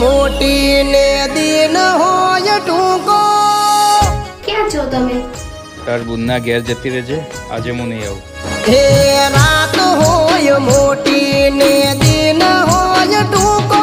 મોટી ને દિન હોય ટૂંકો. ક્યાં છો તમે? તાર બુનના ઘેર જતી રહેજે આજે હું નહીં આવું. હે રાત હોય મોટી ને દિન હોય ટૂંકો.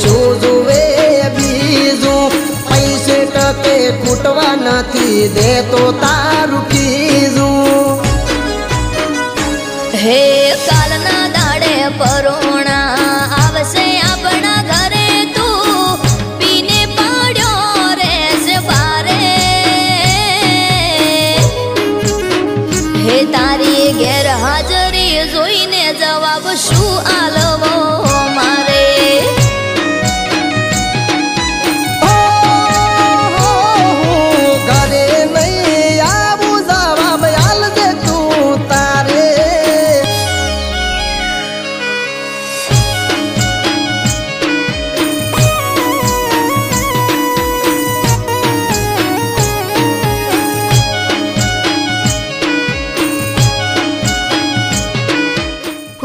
શું જુએ બીજું. પૈસે ટકે ખૂટવા નથી દેતો તારું કીજું હે કાલના દાડે પરોણા, આવશે આપણા ઘરે તું. પીને પાડ્યો રહેશે બારે. હે તારી ગેરહાજરી જોઈને જવાબ શું આલવો?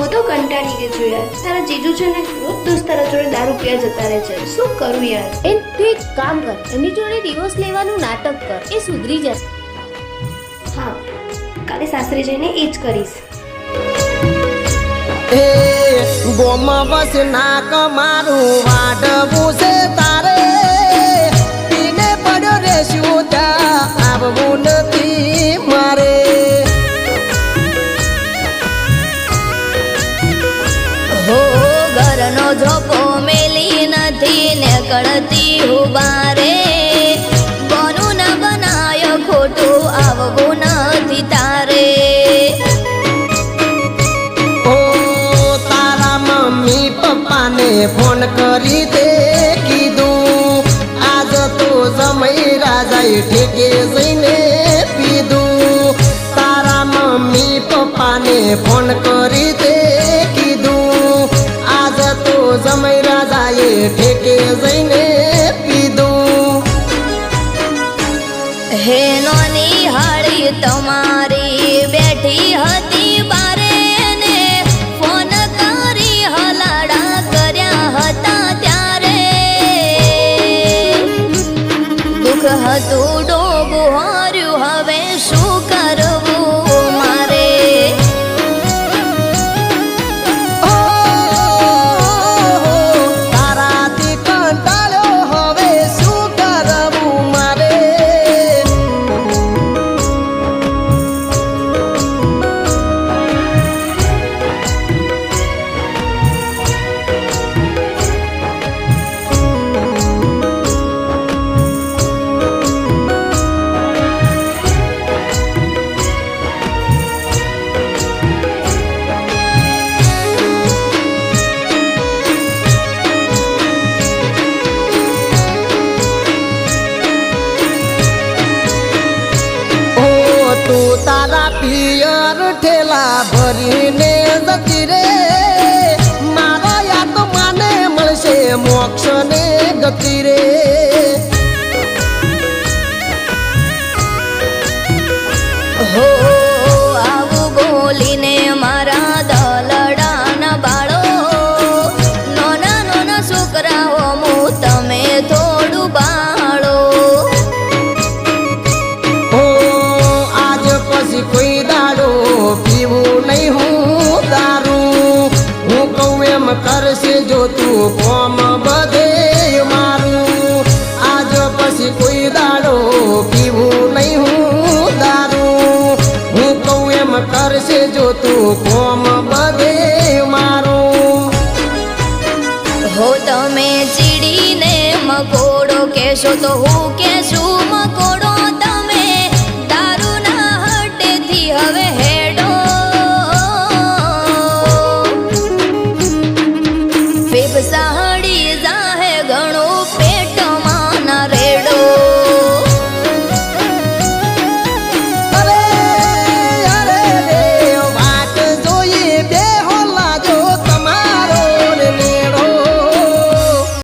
હું તો કંટાળી ગઈ છું યાર. તારા જીજુ છે ને રોજ દોસ્ત તારા જોડે દારૂ પીવા જતા રહે છે. શું કરું યાર? એ તું એક કામ કર એમની જોડે ડિવોર્સ લેવાનું નાટક કર એ સુધરી જશે હા કાલે સાસરે જઈને એ જ કરીશ. એ ગોમાં બસ નાક મારું વાડવું છે તારે. ઘરનો ઝોપો મેલી નથી, નીકળતી ઉબારે બારે. કોનું ન બનાયો ખોટું આવવું નથી તારે. ઓ તારા મમ્મી પપ્પાને ફોન કરી દે, કીધું, આજ તો સમય રાજાએ ઠેકે જઈને પીધું. તારા મમ્મી પપ્પાને ફોન કરી દે ઠેકે જઈને પીધું હે નોની હાળી તમારી બેઠી હતી બારે ને ફોન કરી હલાડા કર્યા હતા ત્યારે. દુઃખ હતું તું તારા પિયર ઠેલા ભરીને જતી રે. મારા આત્માને મળશે મોક્ષ ને ગતિ રે. કહેશો તો હું કે